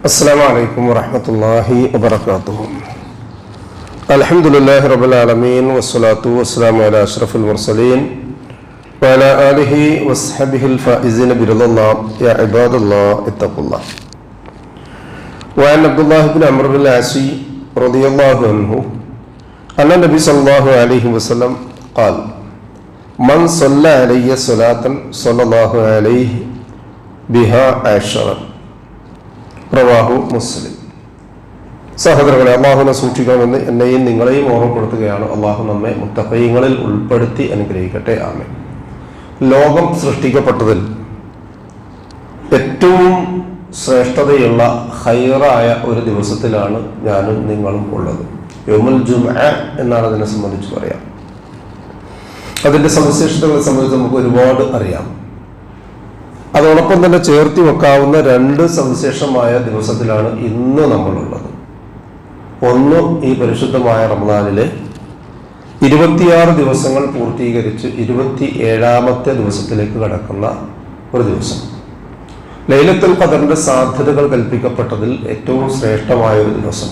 السلام عليكم ورحمة الله وبركاته. الحمد لله رب العالمين والصلاة والسلام على أشرف المرسلين وعلى آله وصحبه الفائزين برضا الله. يا عباد الله اتقوا الله. وعن عبد الله بن عمرو بن العاص رضي الله عنه أن النبي صلى الله عليه وسلم قال من صلى علي صلاة صلى الله عليه بها عشرا. പ്രവാഹു മുസ്ലിം. സഹോദരങ്ങളെ അള്ളാഹുവിനെ സൂക്ഷിക്കണമെന്ന് എന്നെയും നിങ്ങളെയും ഓർമ്മപ്പെടുത്തുകയാണ് അള്ളാഹു നമ്മെ മുത്തഫയങ്ങളിൽ ഉൾപ്പെടുത്തി അനുഗ്രഹിക്കട്ടെ. ആമേ ലോകം സൃഷ്ടിക്കപ്പെട്ടതിൽ ഏറ്റവും ശ്രേഷ്ഠതയുള്ള ഹൈറായ ഒരു ദിവസത്തിലാണ് ഞാനും നിങ്ങളും ഉള്ളത്. യോമുൽ ജുമ എന്നാണ് അതിനെ സംബന്ധിച്ച് പറയാം. അതിന്റെ സവിശേഷതകളെ സംബന്ധിച്ച് നമുക്ക് ഒരുപാട് അറിയാം. അതോടൊപ്പം തന്നെ ചേർത്തി വെക്കാവുന്ന രണ്ട് സവിശേഷമായ ദിവസത്തിലാണ് ഇന്ന് നമ്മളുള്ളത്. ഒന്ന് ഈ പരിശുദ്ധമായ റമദാനിലെ ഇരുപത്തിയാറ് ദിവസങ്ങൾ പൂർത്തീകരിച്ച് ഇരുപത്തി ഏഴാമത്തെ ദിവസത്തിലേക്ക് കടക്കുന്ന ഒരു ദിവസം. ലൈലത്തുൽ ഖദറിന്റെ സാധ്യതകൾ കൽപ്പിക്കപ്പെട്ടതിൽ ഏറ്റവും ശ്രേഷ്ഠമായ ഒരു ദിവസം.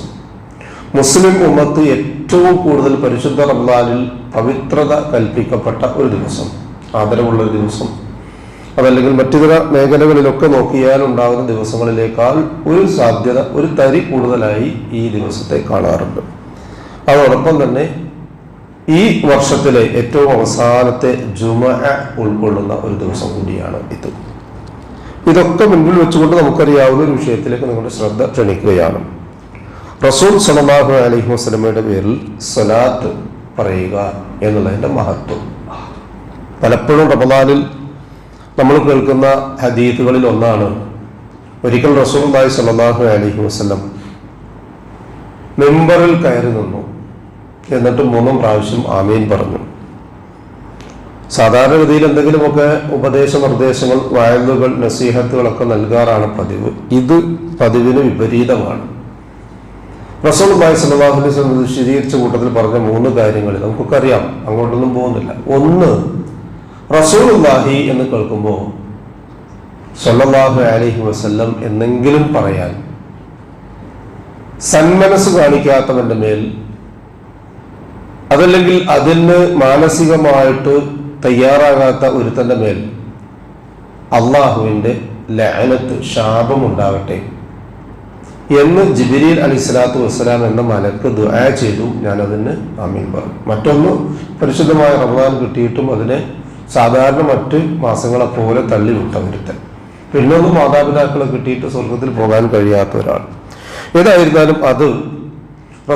മുസ്ലിം ഉമ്മത്ത് ഏറ്റവും കൂടുതൽ പരിശുദ്ധ റമദാനിൽ പവിത്രത കൽപ്പിക്കപ്പെട്ട ഒരു ദിവസം. ആദരവുള്ള ഒരു ദിവസം. അതല്ലെങ്കിൽ ചില മേഖലകളിലൊക്കെ നോക്കിയാൽ ഉണ്ടാകുന്ന ദിവസങ്ങളിലേക്കാൾ ഒരു സാധ്യത ഒരു തരി കൂടുതലായി ഈ ദിവസത്തെ കാണാറുണ്ട്. അതോടൊപ്പം തന്നെ ഈ വർഷത്തിലെ ഏറ്റവും അവസാനത്തെ ജുമ ഉൾക്കൊള്ളുന്ന ഒരു ദിവസം കൂടിയാണ് ഇത്. ഇതൊക്കെ മുൻപിൽ വെച്ചുകൊണ്ട് നമുക്കറിയാവുന്ന ഒരു വിഷയത്തിലേക്ക് നിങ്ങളുടെ ശ്രദ്ധ ക്ഷണിക്കുകയാണ്. റസൂൽ സലമാഹു അലഹി വസ്ലമയുടെ പേരിൽ സലാത്ത് പറയുക എന്നുള്ളതിന്റെ മഹത്വം. പലപ്പോഴും റമദാനിൽ നമ്മൾ കേൾക്കുന്ന ഹദീത്തുകളിൽ ഒന്നാണ്. ഒരിക്കൽ റസൂൽദായി സല്ലാഹു അലഹി വസ്ലം മെമ്പറിൽ കയറി നിന്നു. എന്നിട്ട് മൂന്നും പ്രാവശ്യം ആമീൻ പറഞ്ഞു. സാധാരണഗതിയിൽ എന്തെങ്കിലുമൊക്കെ ഉപദേശ നിർദ്ദേശങ്ങൾ വായലുകൾ നസീഹത്തുകളൊക്കെ നൽകാറാണ് പതിവ്. ഇത് പതിവിന് വിപരീതമാണ്. റസൂൽ ബായ് സലാഹുലിനെ സംബന്ധിച്ച് ശരീരിച്ച കൂട്ടത്തിൽ പറഞ്ഞ മൂന്ന് കാര്യങ്ങൾ നമുക്കൊക്കെ അറിയാം. അങ്ങോട്ടൊന്നും പോകുന്നില്ല. ഒന്ന് റസൂലുല്ലാഹി എന്ന് കേൾക്കുമ്പോൾ സൊല്ലാഹു അലഹി വസ്ല്ലം എന്നെങ്കിലും പറയാൻ സന്മനസ് കാണിക്കാത്തവന്റെ മേൽ അതല്ലെങ്കിൽ അതിന് മാനസികമായിട്ട് തയ്യാറാകാത്ത ഒരുത്തന്റെ മേൽ അള്ളാഹുവിന്റെ ലഅനത്ത് ശാപം ഉണ്ടാകട്ടെ എന്ന് ജിബിരിൽ അലി സ്വലാത്തു വസ്സലാം എന്ന മലക്ക് ദുആ ചെയ്തു. ഞാനതിന് ആമീൻ പറഞ്ഞു. മറ്റൊന്ന് പരിശുദ്ധമായ റമദാൻ കിട്ടിയിട്ടും അതിനെ സാധാരണ മറ്റ് മാസങ്ങളെ പോലെ തള്ളിവിട്ട ഒരുത്തൻ. പിന്നൊന്നും മാതാപിതാക്കളെ കിട്ടിയിട്ട് സ്വർഗത്തിൽ പോകാൻ കഴിയാത്ത ഒരാൾ. ഏതായിരുന്നാലും അത്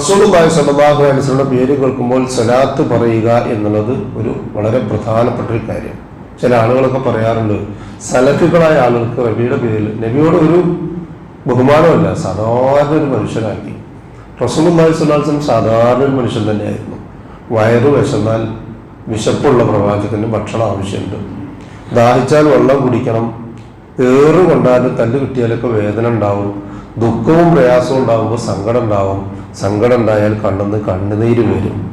സ്വല്ലല്ലാഹു അലൈഹി വസല്ലം പേര് കേൾക്കുമ്പോൾ സലാത്ത് പറയുക എന്നുള്ളത് ഒരു വളരെ പ്രധാനപ്പെട്ട ഒരു കാര്യം. ചില ആളുകളൊക്കെ പറയാറുണ്ട് സലഫുകളായ ആളുകൾക്ക് റബിയുടെ പേരിൽ നബിയോട് ഒരു ബഹുമാനമല്ല സാധാരണ ഒരു മനുഷ്യനാക്കി. റസൂലുള്ളാഹി സ്വലാസം സാധാരണ ഒരു മനുഷ്യൻ തന്നെയായിരുന്നു. വയറ് വിശന്നാൽ വിശപ്പുള്ള പ്രവാചകന് ഭക്ഷണം ആവശ്യമുണ്ട്. ദാഹിച്ചാൽ വെള്ളം കുടിക്കണം. ഏറ് കൊണ്ടാലും തല്ല് കിട്ടിയാലൊക്കെ വേദന ഉണ്ടാവും. ദുഃഖവും പ്രയാസവും ഉണ്ടാകുമ്പോൾ സങ്കടം ഉണ്ടാവും. സങ്കടം ഉണ്ടായാൽ കണ്ണെന്ന് കണ്ണുനീര് വരും.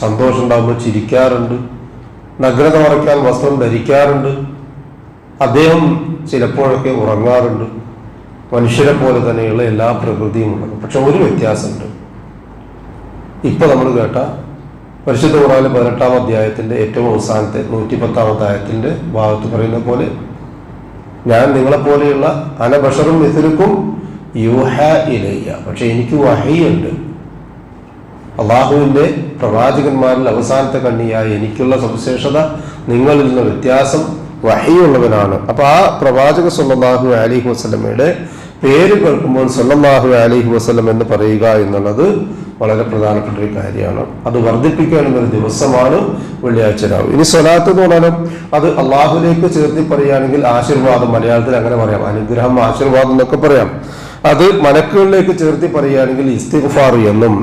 സന്തോഷം ഉണ്ടാകുമ്പോൾ ചിരിക്കാറുണ്ട്. നഗ്നത മറയ്ക്കാൻ വസ്ത്രം ധരിക്കാറുണ്ട്. അദ്ദേഹം ചിലപ്പോഴൊക്കെ ഉറങ്ങാറുണ്ട്. മനുഷ്യരെ പോലെ തന്നെയുള്ള എല്ലാ പ്രകൃതിയും ഉള്ളത്. പക്ഷെ ഒരു വ്യത്യാസമുണ്ട്. ഇപ്പൊ നമ്മൾ കേട്ട പരിശുദ്ധ ഖുറാനിലെ പതിനെട്ടാം അധ്യായത്തിന്റെ ഏറ്റവും അവസാനത്തെ നൂറ്റി അധ്യായത്തിന്റെ ഭാഗത്ത് പറയുന്ന പോലെ ഞാൻ നിങ്ങളെപ്പോലെയുള്ള അനബഷറും മിഥുരുക്കും യൂഹ ഇലയ്യ. പക്ഷെ എനിക്ക് വഹയുണ്ട് അള്ളാഹുവിന്റെ പ്രവാചകന്മാരിൽ അവസാനത്തെ കണ്ണിയായ എനിക്കുള്ള സവിശേഷത നിങ്ങളിൽ നിന്ന് വ്യത്യാസം വഹയുള്ളവനാണ് അപ്പൊ ആ പ്രവാചക സല്ലാഹു അലിഹു വസ്ലമയുടെ പേര് കേൾക്കുമ്പോൾ സല്ലാഹു അലിഹു വസ്ലം എന്ന് പറയുക എന്നുള്ളത് വളരെ പ്രധാനപ്പെട്ട ഒരു കാര്യമാണ്. അത് വർദ്ധിപ്പിക്കാനുള്ള ഒരു ദിവസമാണ് വെള്ളിയാഴ്ച രാവ്. ഇനി സ്വലാത്ത് എന്ന് പറഞ്ഞാലും അത് അള്ളാഹുലേക്ക് ചേർത്തി പറയുകയാണെങ്കിൽ ആശീർവാദം മലയാളത്തിൽ അങ്ങനെ പറയാം. അനുഗ്രഹം ആശീർവാദം എന്നൊക്കെ പറയാം. അത് മലക്കുകളിലേക്ക് ചേർത്തി പറയുകയാണെങ്കിൽ ഇസ്തിഫാർ എന്നും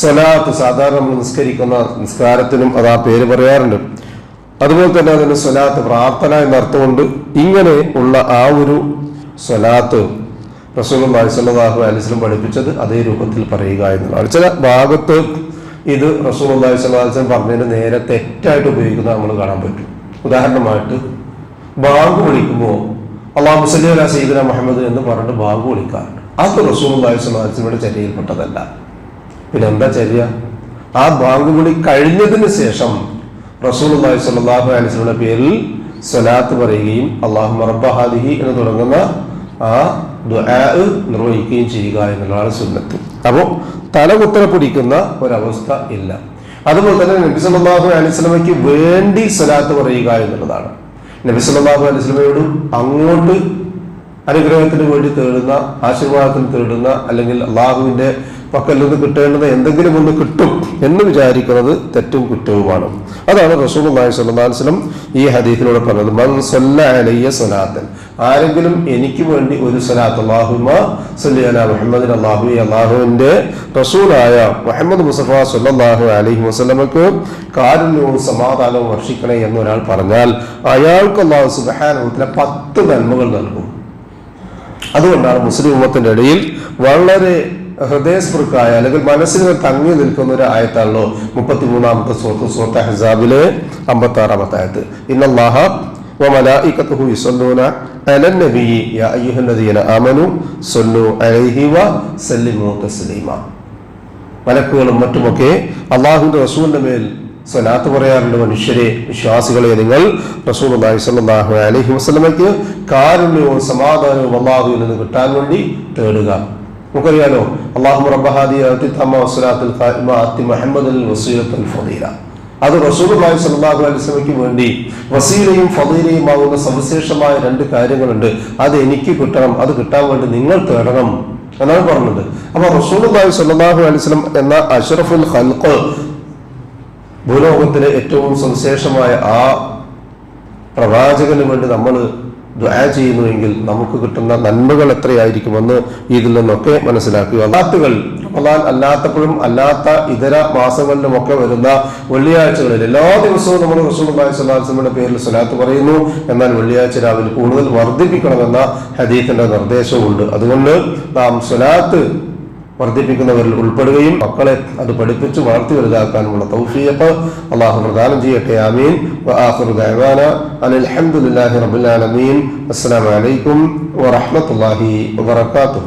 സ്വലാത്ത് സാധാരണ നമ്മൾ നിസ്കരിക്കുന്ന നിസ്കാരത്തിനും അത് ആ പേര് പറയാറുണ്ട്. അതുപോലെ തന്നെ അതിന് സ്വലാത്ത് പ്രാർത്ഥന എന്ന അർത്ഥമുണ്ട് ഇങ്ങനെ ഉള്ള ആ ഒരു സ്വലാത്ത് റസൂൽ സല്ലാഹു അലിസ്ലം പഠിപ്പിച്ചത് അതേ രൂപത്തിൽ പറയുക എന്നുള്ളതാണ്. ചില ഭാഗത്ത് ഇത് റസൂൽ അള്ളാഹി സ്വലാസ്ലം പറഞ്ഞതിന് നേരെ തെറ്റായിട്ട് ഉപയോഗിക്കുന്നത് നമ്മൾ കാണാൻ പറ്റും. ഉദാഹരണമായിട്ട് ബാങ്ക് വിളിക്കുമ്പോൾ അള്ളാഹു മുസലി അല സീദന മുഹമ്മദ് എന്ന് പറഞ്ഞിട്ട് ബാങ്ക് വിളിക്കാറുണ്ട്. അത് റസൂൽ അള്ളാഹിസ്ലാമിയുടെ ചര്യയിൽപ്പെട്ടതല്ല പിന്നെ എന്താ ചര്യ? ആ ബാങ്ക് വിളി കഴിഞ്ഞതിന് ശേഷം റസൂൽ അള്ളാഹി സ്വല്ലാഹു അലിസ്ലമിയുടെ പേരിൽ സ്വലാത്ത് പറയുകയും അള്ളാഹു മറബഹാദിഹി എന്ന് തുടങ്ങുന്ന ആ നിർവഹിക്കുകയും ചെയ്യുക എന്നുള്ളതാണ് സുന്നത്ത്. അപ്പോൾ തല കുത്തനെ പിടിക്കുന്ന ഒരവസ്ഥ ഇല്ല. അതുപോലെ തന്നെ നബി സല്ലല്ലാഹു അലൈഹി സ്വലമയ്ക്ക് വേണ്ടി സ്വലാത്ത് പറയുക എന്നുള്ളതാണ്. നബി സല്ലല്ലാഹു അലൈഹി വസല്ലമയോട് അങ്ങോട്ട് അനുഗ്രഹത്തിന് വേണ്ടി തേടുന്ന ആശീർവാദത്തിന് തേടുന്ന അല്ലെങ്കിൽ അള്ളാഹുവിന്റെ പക്കൽ നിന്ന് കിട്ടേണ്ടത് എന്തെങ്കിലും ഒന്ന് കിട്ടും എന്ന് വിചാരിക്കുന്നത് തെറ്റും കുറ്റവുമാണ്. അതാണ് റസൂൽ അള്ളാഹി സ്വലാസ്ലം ഈ ഹദീസിലൂടെ പറഞ്ഞത് മൻ സല്ല അലയ്യ സ്വലാത്തൻ ആരെങ്കിലും എനിക്ക് വേണ്ടി ഒരു സലാത്ത് അള്ളാഹുമ സല്ലി അല മുഹമ്മദിൻ അള്ളാഹു അള്ളാഹുവിന്റെ റസൂലായ മുഹമ്മദ് മുസഫ സല്ലല്ലാഹു അലഹി വസ്ലമക്ക് കാരുണ്യവും സമാധാനവും വർഷിക്കണേ എന്ന് ഒരാൾ പറഞ്ഞാൽ അയാൾക്ക് അള്ളാഹു സുബഹാനുഭവത്തിലെ പത്ത് നന്മകൾ നൽകും. അതുകൊണ്ടാണ് മുസ്ലിം ഉമ്മത്തിന്റെ ഇടയിൽ വളരെ ഹൃദയസ്പൃക്കായ അല്ലെങ്കിൽ മനസ്സിന് തങ്ങി നിൽക്കുന്ന ഒരു ആയത്താണല്ലോ മുപ്പത്തി മൂന്നാമത്തെ സുഹൃത്ത് സുഹൃത്ത് ഹസാബിലെ അമ്പത്തി ആറാമത്തെ ആയത്ത്. ഇന്നല്ലാഹ وملائكته يصلون على النبي يا أيها الذين آمنوا صلوا عليه وسلموا تسليما മലക്കുകളും മറ്റുമൊക്കെ അള്ളാഹുവിന്റെ റസൂലിന്റെ മേൽ സ്വലാത്ത് പറയാറുണ്ട് മനുഷ്യരെ വിശ്വാസികളെ നിങ്ങൾ റസൂൽ അള്ളാഹി സ്വല്ലല്ലാഹു അലൈഹി വസല്ലമയ്ക്ക് കാരുണ്യവും സമാധാനവും അള്ളാഹുവിൽ നിന്ന് കിട്ടാൻ വേണ്ടി തേടുക നമുക്കറിയാലോ അള്ളാഹു റബ്ബഹാദി അത്തിത്തമ്മ വസ്സലാത്തുൽ ഖായിമ അത്തി മുഹമ്മദിൽ വസീലത്തുൽ ഫദീല അത് റസൂലുള്ളാഹി സ്വല്ലല്ലാഹു അലൈഹി വസല്ലമയ്ക്ക് വേണ്ടി. വസീലയും ഫതീലയും ആകുന്ന സവിശേഷമായ രണ്ട് കാര്യങ്ങളുണ്ട്. അത് എനിക്ക് കിട്ടണം അത് കിട്ടാൻ വേണ്ടി നിങ്ങൾ തേടണം എന്നാണ് പറഞ്ഞത്. അപ്പൊ റസൂലുള്ളാഹി സ്വല്ലല്ലാഹു അലൈഹി വസല്ലം എന്ന അഷറഫുൽ ഖൽഖ് ഭൂലോകത്തിലെ ഏറ്റവും സവിശേഷമായ ആ പ്രവാചകന് വേണ്ടി നമ്മൾ ചെയ്യുന്നുവെങ്കിൽ നമുക്ക് കിട്ടുന്ന നന്മകൾ എത്രയായിരിക്കുമെന്ന് ഇതിൽ നിന്നൊക്കെ മനസ്സിലാക്കുക. അല്ലാത്തുകൾ റമദാൻ അല്ലാത്തപ്പോഴും അല്ലാത്ത ഇതര മാസങ്ങളിലുമൊക്കെ വരുന്ന വെള്ളിയാഴ്ചകളിൽ എല്ലാ ദിവസവും നമ്മൾ അലൈഹി വസല്ലമയുടെ പേരിൽ സ്വലാത്ത് പറയുന്നു. എന്നാൽ വെള്ളിയാഴ്ച രാവിലെ കൂടുതൽ വർദ്ധിപ്പിക്കണമെന്ന ഹദീഫിന്റെ നിർദ്ദേശമുണ്ട് അതുകൊണ്ട് നാം സ്വലാത്ത് വർദ്ധിപ്പിക്കുന്നവരിൽ ഉൾപ്പെടുകയും മക്കളെ അത് പഠിപ്പിച്ച് വളർത്തി വലുതാക്കാനുമുള്ള തൗഫീഖ് അള്ളാഹു പ്രദാനം ചെയ്യട്ടെ. ആമീൻ. അലഹമുല്ലാഹി റബുലാലമീൻ അസ്സാം വലൈക്കും റബ്ബിൽ ആലമീൻ.